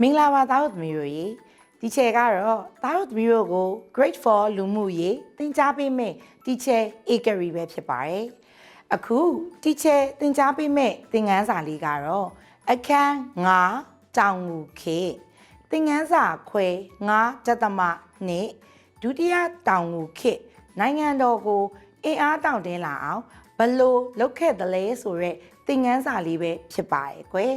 မင်္ဂလာပါသားတို့သမီးတို့ရေဒီချေကတော့သားတို့သမီးတို့ကို grade 4လူမှုရေးသင်ကြားပေးမယ့်ဒီချေ Akery ပဲဖြစ်ပါတယ်အခုဒီချေသင်ကြားပေးမယ့်သင်ခန်းစာလေးကတော့အခန်း9တောင်ငူခေသင်ခန်းစာခွဲ9တက်သမနဲ့ဒုတိယတောင်ငူခေနိုင်ငံတော်ကိုအင်အားတောင့်တင်းလာအောင်ဘလို့လုပ်ခဲ့သလဲဆိုရက်သင်ခန်းစာလေးပဲဖြစ်ပါတယ်ကွယ်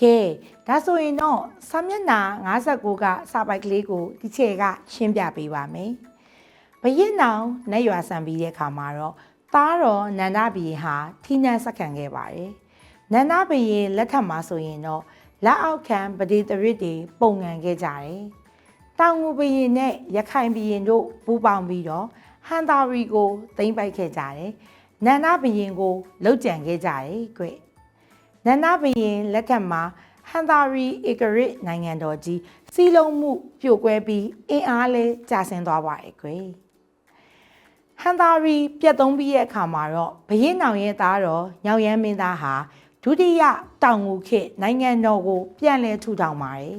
ကဲဒါဆိုရင်တော့စာမျက်နှာ59ကစာပိုက်ကလေးကိုဒီချေကရှင်းပြပေးပါမယ်။ဘရင်နောင်နတ်ရွာဆန်ပြီးတဲ့ခါမှာတော့သားတော်နန္ဒဘီရင်ဟာထိနှံဆက်ခံခဲ့ပါတယ်။နန္ဒဘီရင်လက်ထပ်မှာဆိုရင်တော့လက်အောက်ခံပဒေသရစ်တွေပုံငံခဲ့ကြတယ်။တောင်ငူဘရင်နဲ့ရခိုင်ဘရင်တို့ပူးပေါင်းပြီးတော့ဟန်တာရီကိုသိမ်းပိုက်ခဲ့ကြတယ်။နန္ဒဘရင်ကိုလှုပ်ကြံခဲ့ကြတယ်ကွ။ နန္ဒဘရင်လက်ထက်မှာဟန်သာရီဧကရစ်နိုင်ငံတော်ကြီးစီလုံးမှုပြိုကွဲပြီးအင်အားလဲကျဆင်းသွားပါရဲ့ကွယ်ဟန်သာရီပြတ်သုံးပြီးရဲ့အခါမှာတော့ဘရင်နောင်ရဲ့သားတော်ညောင်ရမ်းမင်းသားဟာဒုတိယတောင်ငူခေတ်နိုင်ငံတော်ကို ပြန်လဲထူထောင်ပါတယ်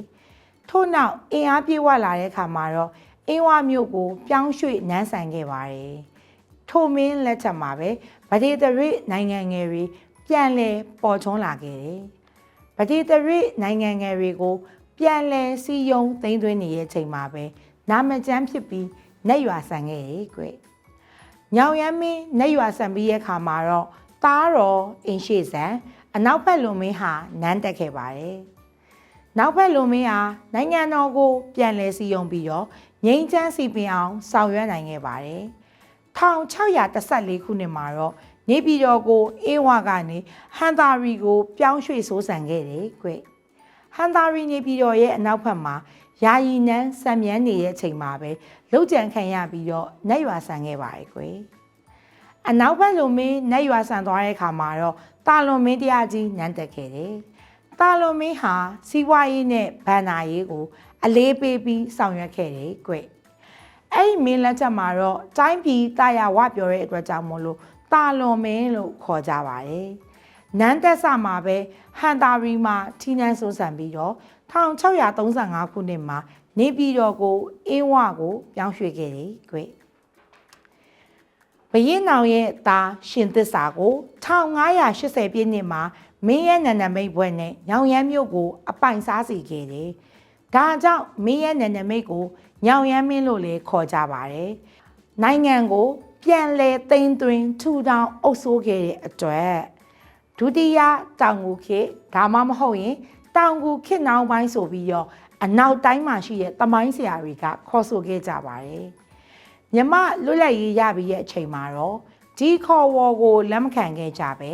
ထို့နောက်အင်အားပြေဝလာတဲ့အခါမှာတော့အင်းဝမြို့ကို ပြောင်းရွှေ့နန်းဆန်ခဲ့ပါတယ်ထိုမင်းလက်ချက်မှာပဲဗဒေသရိနိုင်ငံငယ်တွေ ပြန်လဲပေါ်ချုံးလာခဲ့တယ်။ဗဒေသရိနိုင်ငံငယ်တွေကို ပြန်လဲစီယုံသိမ်းသွင်းနေရဲ့ချိန်မှာပဲနာမကျန်းဖြစ်ပြီးနှက်ရွာဆန်ခဲ့တယ်ကွ။ညောင်ရမ်းမင်းနှက်ရွာဆန်ပြီးရဲ့ခါမှာတော့သားတော်အင်းရှိဆန်အနောက်ဘက်လွန်မင်းဟာနန်းတက်ခဲ့ပါတယ်။နောက်ဘက်လူမင်းဟာနိုင်ငံတော်ကို ပြန်လည်စည်းရုံးပြီးတော့ငိမ့်ချမ်းစီပင်အောင်ဆောင်ရွက်နိုင်ခဲ့ပါတယ်။1614ခုနှစ်မှာတော့ နေပြည်တော်ကိုအေးဝကနေဟန်သာရီကို ပြောင်းရွှေ့ဆိုးဆန်ခဲ့တယ်ကွ။ဟန်သာရီနေပြည်တော်ရဲ့အနောက်ဘက်မှာယာယီနန်းစံမြန်းနေတဲ့အချိန်မှာပဲလှုပ်ကြံခံရပြီးတော့နှက်ရွာဆန်ခဲ့ပါတယ်ကွ။အနောက်ဘက်လူမင်းနတ်ရွာဆန်သွားတဲ့ခါမှာတော့တာလွန်မင်းတရားကြီးနန်းတက်ခဲ့တယ်။တာလွန်မင်းဟာစီးပွားရေးနဲ့ဗန္နာရေးကို အလေးပေးပြီးဆောင်ရွက်ခဲ့တယ်ကွ။အဲ့ဒီမင်းလက်ချက်မှာတော့တိုင်းပြည်တာယာဝပြောတဲ့အတွက်ကြောင့်မို့လို့ တာလွန်မင်းလို့ခေါ်ကြပါတယ်။နန်းတက်ဆမှာပဲဟန်တာရီမှာထီနန်းဆိုးဆန်ပြီးတော့1635ခုနှစ်မှာနေပြည်တော်ကိုအင်းဝကိုပြောင်းရွှေ့ခဲ့တယ်ကွ။ဘရင်နောင်ရဲ့သားရှင်သစ္စာကို1580ပြည့်နှစ်မှာမင်းရဲ့နန္ဒမိတ်ဘွဲ့နဲ့ညောင်ရမ်းမြို့ကို အပိုင်စားစီခဲ့တယ်။ဒါကြောင့်မင်းရဲ့နန္ဒမိတ်ကိုညောင်ရမ်းမင်းလို့လည်းခေါ်ကြပါတယ်။နိုင်ငံကို ပြန်လဲသိမ်းသွင်းထူထောင်အုပ်စိုးခဲ့တဲ့အတွက်ဒုတိယတောင်ငူခေတ်ဒါမှမဟုတ်ရင်တောင်ငူခေတ်နောက်ပိုင်းဆိုပြီးတော့အနောက်တိုင်းမှာရှိတဲ့တမိုင်းဆရာတွေကခေါ်ဆိုခဲ့ကြပါတယ်။မြမလွတ်လပ်ရေးရပြီးရဲ့အချိန်မှာတော့ဒီခေါ်ဝေါ်ကိုလက်မခံခဲ့ကြပဲ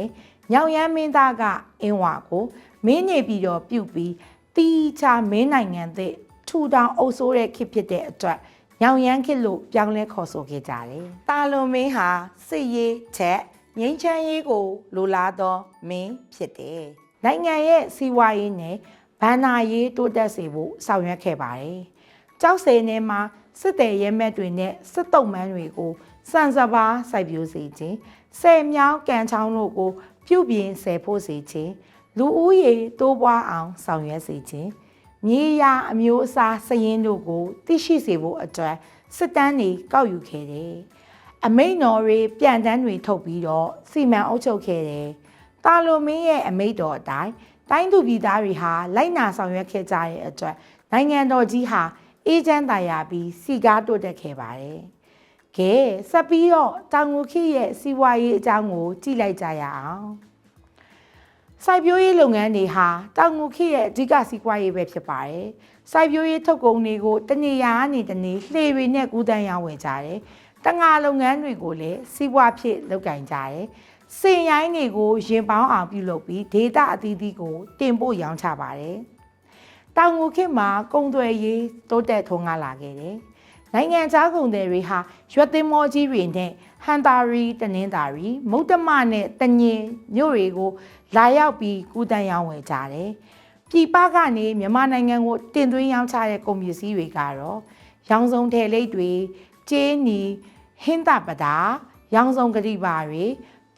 ညောင်ရမ်းမင်းသားကအင်းဝါကိုမင်းနေပြီးတော့ပြုတ်ပြီးတီချာမင်းနိုင်ငံသစ်ထူထောင်အုပ်စိုးတဲ့ခေတ်ဖြစ်တဲ့အတွက် ညောင်ရမ်းခေတ်လို့ပြောင်းလဲခေါ်ဆိုခဲ့ကြတယ်။တာလွန်မင်းဟာစစ်ရေးချက်ငိမ့်ချမ်းရေးကိုလိုလားသောမင်းဖြစ်တယ်။နိုင်ငံရဲ့စီးပွားရေးနဲ့ဗန္နာရေးတိုးတက်စေဖို့ဆောင်ရွက်ခဲ့ပါတယ်။ကြောက်စဲထဲမှာစစ်တယ်ရဲမက်တွေနဲ့စစ်တုံးမန်းတွေကိုစံစပါးစိုက်ပျိုးစေခြင်းဆယ်မြောင်းကန်ချောင်းတို့ကို ပြုပြင်ဆယ်ဖို့စေခြင်းလူဦးရေတိုးပွားအောင်ဆောင်ရွက်စေခြင်း မြေယာအမျိုးအစားစည်ရင်းတို့ကို သိရှိစေဖို့အတွက်စစ်တမ်းတွေကောက်ယူခဲ့တယ်အမိန်တော်တွေပြန်တန်းတွေထုတ်ပြီးတော့စီမံအုပ်ချုပ်ခဲ့တယ်တာလိုမင်းရဲ့အမိန့်တော်အတိုင်းတိုင်းသူပြည်သားတွေဟာလိုက်နာဆောင်ရွက်ခဲ့ကြတဲ့အတွက်နိုင်ငံတော်ကြီးဟာအေးချမ်းသာယာပြီးစီကားတိုးတက်ခဲ့ပါတယ်။ကဲဆက်ပြီးတော့တောင်ငူခေတ်ရဲ့စီးပွားရေးအကြောင်းကိုကြည့်လိုက်ကြရအောင်။ စိုက်ပျိုးရေးလုပ်ငန်းတွေဟာတောင်ငူခေတ်ရဲ့အဓိကစီးပွားရေးပဲဖြစ်ပါတယ်။စိုက်ပျိုးရေးထုတ်ကုန်တွေကိုတနေရာကနေတနေလှေတွေနဲ့ကူးတန်းရောင်းဝယ်ကြတယ်။တငါလုပ်ငန်းတွေကိုလည်းစီးပွားဖြစ်လုပ်ကင်ကြတယ်။စင်ရိုင်းတွေကိုရင်ပေါင်းအောင်ပြုလုပ်ပြီးဒေတာအသီးသီးကိုတင်ပို့ရောင်းချပါတယ်။တောင်ငူခေတ်မှာကုံသွယ်ရေးတိုးတက်ထွန်းကားလာခဲ့တယ်။ နိုင်ငံခြားကုန်သည်တွေဟာရွက်သင်းမောကြီးတွေနဲ့ဟန်တာရီတနင်္သာရီမုတ်တမနဲ့တညင်မြို့တွေကိုလာရောက်ပြီးကူးတန်းရောင်းဝယ်ကြတယ်။ပြည်ပကနေမြန်မာနိုင်ငံကိုတင်သွင်းရောင်းချတဲ့ကုန်ပစ္စည်းတွေကတော့ရောင်စုံထည်လိပ်တွေ၊ကျေးနီဟင်းတပတာရောင်စုံကတိပါတွေ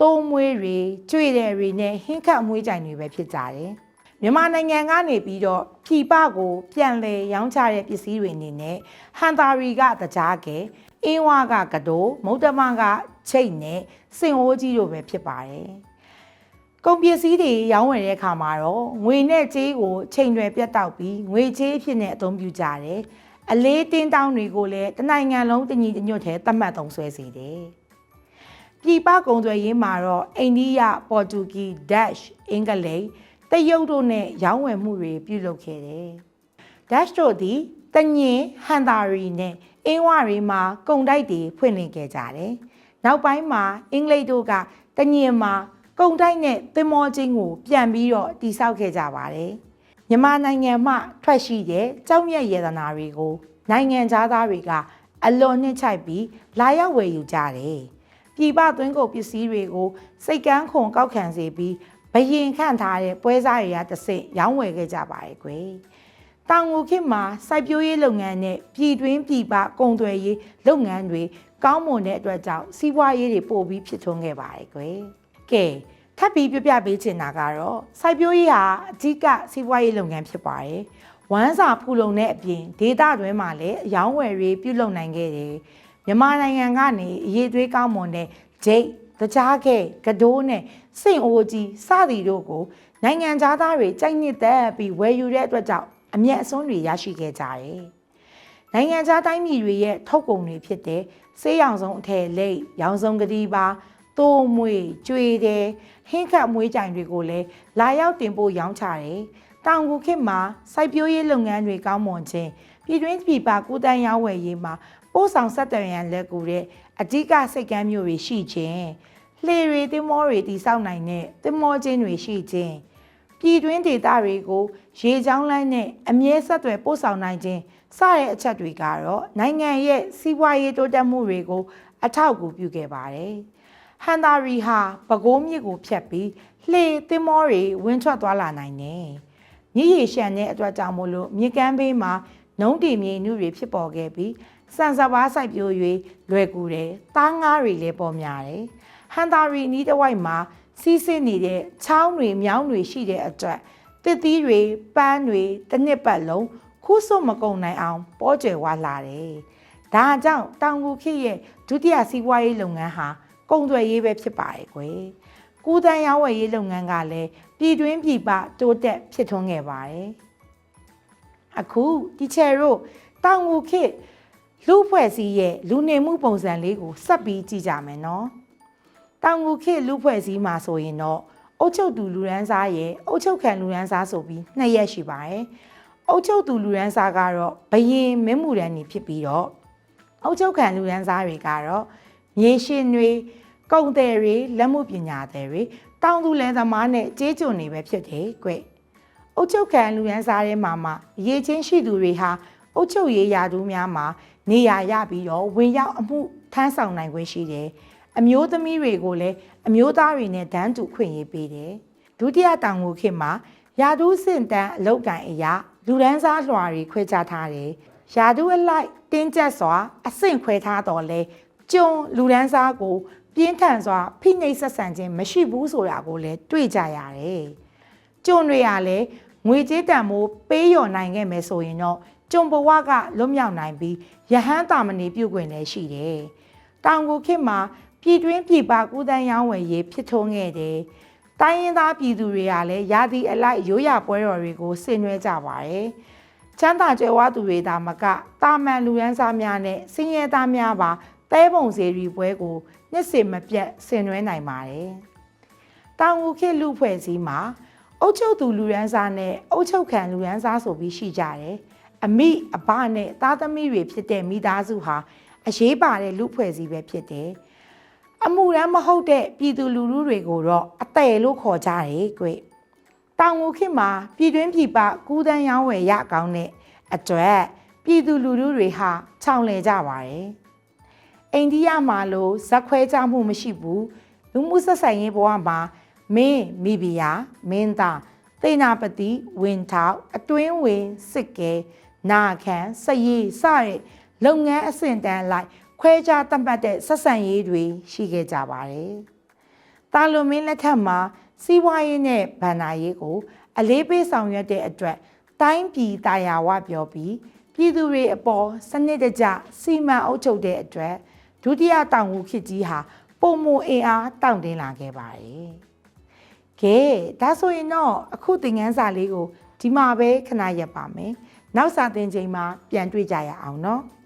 တိုးမွေးတွေကျွေတဲ့တွေနဲ့ဟင်းခတ်မွေးကြိုင်တွေပဲဖြစ်ကြတယ် မြန်မာနိုင်ငံကနေပြီးတော့ပြည်ပကိုပြန်လဲရောင်းချတဲ့ပစ္စည်းတွေအနေနဲ့ဟန်တာရီကတကြားကဲအင်းဝါကကတိုးမုတ်တမကချိတ်နဲ့စင်အိုးကြီးတို့ပဲဖြစ်ပါတယ်ကုန်ပစ္စည်းတွေရောင်းဝယ်တဲ့အခါမှာတော့ငွေနဲ့ကြေးကိုချိန်ရွယ်ပြတ်တောက်ပြီးငွေကြေးအဖြစ်နဲ့အသုံးပြုကြတယ်။အလေးတင်းတောင်းတွေကိုလည်းတနိုင်ငံလုံးတညီတညွတ်ထဲသတ်မှတ်သုံးဆွဲစေတယ်။ပြည်ပကုန်သွယ်ရေးမှာတော့အိန္ဒိယ၊ပေါ်တူဂီ၊ဒက်ရှ်၊အင်္ဂလိပ်၊ တရုတ်တို့နဲ့ရောင်းဝယ်မှုတွေပြုလုပ်ခဲ့တယ်။ Dash တို့သည်တညင်ဟန်တာရီနဲ့အင်းဝရီမှာကုန်တိုက်တွေဖွင့်လှစ်ခဲ့ကြတယ်။နောက်ပိုင်းမှာအင်္ဂလိပ်တို့ကတညင်မှာကုန်တိုက်နဲ့သင်္ဘောချင်းကို ပြန်ပြီးတော့တိစောက်ခဲ့ကြပါတယ်။မြန်မာနိုင်ငံမှထွက်ရှိတဲ့ကြောက်မြတ်ရတနာတွေကိုနိုင်ငံသားတွေကအလွန်နှိမ့်ချိုက်ပြီးလာရောက်ဝယ်ယူကြတယ်။ပြည်ပသွင်းကုန်ပစ္စည်းတွေကိုစိတ်ကန်းခွန်ကောက်ခံစေပြီး ဘယင်ခန့်ထားတဲ့ပွဲစားတွေကတစ်စိရောင်းဝယ်ခဲ့ကြပါတယ်ကွယ်။တောင်ငူခေတ်မှာစိုက်ပျိုးရေးလုပ်ငန်းနဲ့ပြည်တွင်းပြည်ပကုန်သွယ်ရေးလုပ်ငန်းတွေကောင်းမွန်တဲ့အတွက်ကြောင့်စီးပွားရေးတွေပို့ပြီးဖြစ်ထွန်းခဲ့ပါတယ်ကွယ်။ကဲထပ်ပြီးပြပြပေးချင်တာကတော့စိုက်ပျိုးရေးဟာအဓိကစီးပွားရေးလုပ်ငန်းဖြစ်ပါတယ်။ဝမ်းစာဖူလုံတဲ့အပြင်ဒေသတွင်းမှာလည်းအယောင်းဝယ်ရေးပြုလုပ်နိုင်ခဲ့တယ်။မြန်မာနိုင်ငံကနေအရေးသွေးကောင်းမွန်တဲ့ဂျိတ် တကြားကဲကဒိုးနဲ့စင့်အိုကြီးစသည်တို့ကိုနိုင်ငံသားတွေကြိုက်နှစ်သက်ပြီးဝယ်ယူတဲ့အတွက်ကြောင့်အမျက်အစွန်းတွေရရှိခဲ့ကြတယ်။နိုင်ငံခြားတိုင်းပြည်တွေရဲ့ထုတ်ကုန်တွေဖြစ်တဲ့ဆေးရောင်စုံအထည်လိပ်ရောင်စုံကတိပါတိုးမွေကျွေတယ်ဟင်းခတ်မွေးကြိုင်တွေကိုလည်းလာရောက်တင်ပို့ရောင်းချတယ်။တောင်ကူခေတ်မှာစိုက်ပျိုးရေးလုပ်ငန်းတွေကောင်းမွန်ခြင်းပြည်တွင်းပြည်ပကုတန်းရောင်းဝယ်ရေးမှာ ပို့ဆောင်ဆက်သွယ်ရန်လက်ကူတဲ့အဓိကစိတ်ကမ်းမျိုးတွေရှိခြင်းလှေတွေတင်မောတွေတိစောက်နိုင်တဲ့တင်မောချင်းတွေရှိခြင်းပြည်တွင်းဒေသတွေကိုရေချောင်းလန်းနဲ့အမြဲဆက်သွယ်ပို့ဆောင်နိုင်ခြင်းစတဲ့အချက်တွေကတော့နိုင်ငံရဲ့စီးပွားရေးတိုးတက်မှုတွေကို အထောက်အကူပြုခဲ့ပါတယ်။ဟန်တာရီဟာပကိုးမြစ်ကိုဖြတ်ပြီးလှေသင်္ဘောတွေဝင်းထွက်သွားလာနိုင်တယ်။မြစ်ရေရှမ်းတဲ့အတွက်ကြောင့်မို့လို့မြစ်ကမ်းဘေးမှာနှုံးတင်မြေနုတွေဖြစ်ပေါ်ခဲ့ပြီး စံစဘာစိုက်ပျိုး၍လွယ်ကူတယ်။သားငါးတွေလည်းပေါ်များတယ်။ဟန်တာရီနီးတစ်ဝိုက်မှာစီးဆင်းနေတဲ့ချောင်းတွေမြောင်းတွေရှိတဲ့အတွက်တစ်သီးတွေပန်းတွေတစ်နှစ်ပတ်လုံးခုစွတ်မကုန်နိုင်အောင်ပေါ်ကျယ်ဝလာတယ်။ဒါကြောင့်တောင်ကူခေတ်ရဲ့ဒုတိယစီးပွားရေးလုပ်ငန်းဟာကုန်သွယ်ရေးပဲဖြစ်ပါတယ်ကွယ်။ကူးတန်းရောင်းဝယ်ရေးလုပ်ငန်းကလည်းပြည်တွင်းပြည်ပတိုးတက်ဖြစ်ထွန်းခဲ့ပါတယ်။အခုတီချယ်တို့တောင်ကူခေတ် လူဖွဲ့စည်းရဲ့လူနေမှုပုံစံလေးကိုစပ်ပြီးကြည့်ကြမယ်နော်။တောင်ကူခေတ်လူဖွဲ့စည်းမှာဆိုရင်တော့အုတ်ချုပ်သူလူရန်စားရဲ့အုတ်ချုပ်ခံလူရန်စားဆိုပြီးနှစ်ရက်ရှိပါတယ်။အုတ်ချုပ်သူလူရန်စားကတော့ဘယင်မင်းမှုရန်နေဖြစ်ပြီးတော့အုတ်ချုပ်ခံလူရန်စားတွေကတော့မြေရှင်တွေကုံတယ်တွေလက်မှုပညာတယ်တွေတောင်သူလယ်သမားနဲ့ကျေးကျွန်တွေပဲဖြစ်တယ်ကွ။အုတ်ချုပ်ခံလူရန်စားထဲမှာမှရေချင်းရှိသူတွေဟာအုတ်ချုပ်ရေးရာထူးများမှာ နေရာရပြီးတော့ဝင်ရောက်အမှုထမ်းဆောင်နိုင်ခွင့်ရှိတယ်။အမျိုးသမီးတွေကိုလည်းအမျိုးသားတွေနဲ့တန်းတူခွင့်ရေးပေးတယ်။ဒုတိယတောင်ကိုခေတ်မှာယာဒူးစင်တန်းအလောက်ကန်အရာလူဒန်းစားလွှာတွေခွဲခြားထားတယ်။ယာဒူးအလိုက်တင်းကျပ်စွာအဆင့်ခွဲထားတော်လဲကျုံလူဒန်းစားကို ပြင်းထန်စွာဖိနှိပ်ဆက်ဆံခြင်းမရှိဘူးဆိုတာကိုလည်းတွေ့ကြရတယ်။ကျုံတွေကလည်း ငွေကြေးတန်မိုးပေးလျော်နိုင်ခဲ့မယ်ဆိုရင်တော့ကျုံဘဝကလွတ်မြောက်နိုင်ပြီးယဟန်တာမဏေပြုတ်ခွင့်လည်းရှိတယ်။တောင်ကိုခေတ်မှာပြည်တွင်းပြည်ပကူးတန်းရောင်းဝယ်ရေးဖြစ်ထွန်းခဲ့တယ်။တိုင်းရင်းသားပြည်သူတွေကလည်းရာသီအလိုက်ရိုးရာပွဲတော်တွေကိုဆင်နွှဲကြပါတယ်။ချမ်းသာကြွယ်ဝသူတွေဒါမကတာမန်လူရန်စားများနဲ့စင်ရဲသားများပါတဲပုံစီရီပွဲကိုနှစ်စဉ်မပြတ်ဆင်နွှဲနိုင်ပါတယ်။တောင်ဦးခေတ်လူဖွဲ့စည်းမှာ အုတ်ချုပ်သူလူရန်စားနဲ့အုတ်ချုပ်ခံလူရန်စားဆိုပြီးရှိကြတယ်။အမိအဘနဲ့သားသမီးတွေဖြစ်တဲ့မိသားစုဟာအရေးပါတဲ့လူဖွဲ့စည်းပဲဖြစ်တယ်။အမှုရန်မဟုတ်တဲ့ပြည်သူလူထုတွေကိုတော့အတယ်လို့ခေါ်ကြတယ်ကွ။တောင်ဦးခေတ်မှာပြည်တွင်းပြည်ပကူးတန်းရောင်းဝယ်ရကောင်းတဲ့အတွက်ပြည်သူလူထုတွေဟာခြောင်လည်ကြပါတယ်။အိန္ဒိယမှာလို့ဇက်ခွဲကြမှုမရှိဘူးလူမှုဆက်ဆံရေးဘဝမှာ မင်းမိဖုရားမင်းသားသေနာပတိဝင်ထောက်အတွင်းဝင်စစ်ကဲနာခန်စရီစတဲ့လုပ်ငန်းအဆင့်တန်းလိုက်ခွဲခြားသတ်မှတ်တဲ့ဆက်ဆံရေးတွေရှိခဲ့ကြပါတယ်။တာလွန်မင်းလက်ထက်မှာစီးပွားရေးနဲ့ဗန္နာရေးကို အလေးပေးဆောင်ရွက်တဲ့အတွက်တိုင်းပြည်တာယာဝပြောပြီးပြည်သူတွေအပေါ်စနစ်တကျစီမံအုပ်ချုပ်တဲ့အတွက်ဒုတိယတောင်ငူခေတ်ကြီးဟာပုံမအင်အားတောင့်တင်းလာခဲ့ပါတယ်။ ကဲဒါဆိုရင်တော့အခုသင်ခန်းစာလေးကိုဒီမှာပဲခဏရပ်ပါမယ်။နောက်စာသင်ချိန်မှာပြန်တွေ့ကြရအောင်နော်။